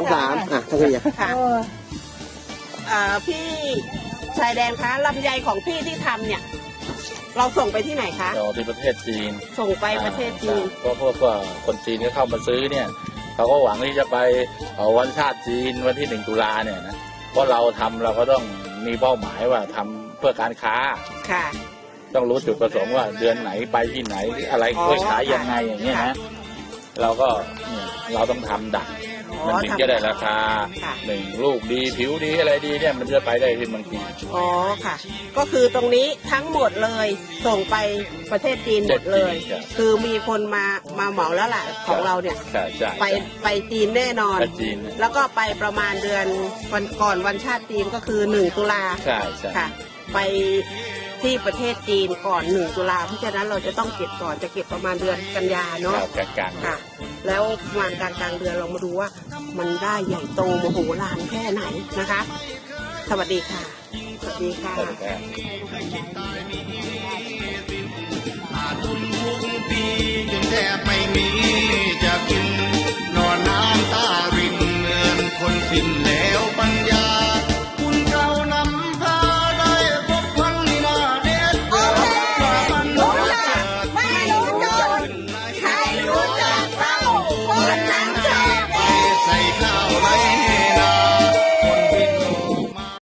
องสามอะท่านเรียนค่ะเอ่อพี่ชายแดนคะลำไยของพี่ที่ทำเนี่ย เราส่งไปที่ไหนคะเราที่ประเทศจีนส่งไปประเทศจีนเพราะพวกว่าคนจีนที่เข้ามาซื้อเนี่ย เขาก็หวังที่จะไปเอ่อวันชาติจีนวันที่หนึ่งตุลาเนี่ยนะ เพราะเราทำเราก็ต้องมีเป้าหมายว่าทำเพื่อการค้า ค่ะ ต้องรู้จุดประสงค์ว่าเดือนไหนไปที่ไหนอะไรอ๋อเพื่อขายยังไงอย่างเงี้ยค่ะนะ เราก็เนี่ย เราต้องทำดักอ๋อมันถึงทำจะได้ราคาค่ะหนึ่งลูกดีผิวดีอะไรดีเนี่ยมันจะไปได้ที่บางทีอ๋อค่ะ ก็คือตรงนี้ทั้งหมดเลยส่งไปประเทศจีนหมดเลยใช่คือมีคนมามาเหมาแล้วล่ะของเราเนี่ยใช่ใช่ไปไปจีนแน่นอนไปจีนแล้วก็ไปประมาณเดือนวันก่อนวันชาติจีนก็คือหนึ่งตุลาใช่ใช่ค่ะ ไปที่ประเทศจีนก่อนหนึ่งตุลาเพราะฉะนั้นเราจะต้องเก็บก่อนจะเก็บประมาณเดือนกันยาเนาะครับกลางๆค่ะ แล้วประมาณกลางกลางๆเดือนเรามาดูว่า มันได้ใหญ่โตโมโหลานแค่ไหนนะคะ สวัสดีค่ะ สวัสดีค่ะสวัสดีครับขาดทุนทุกปีจนแทบไม่มี 难追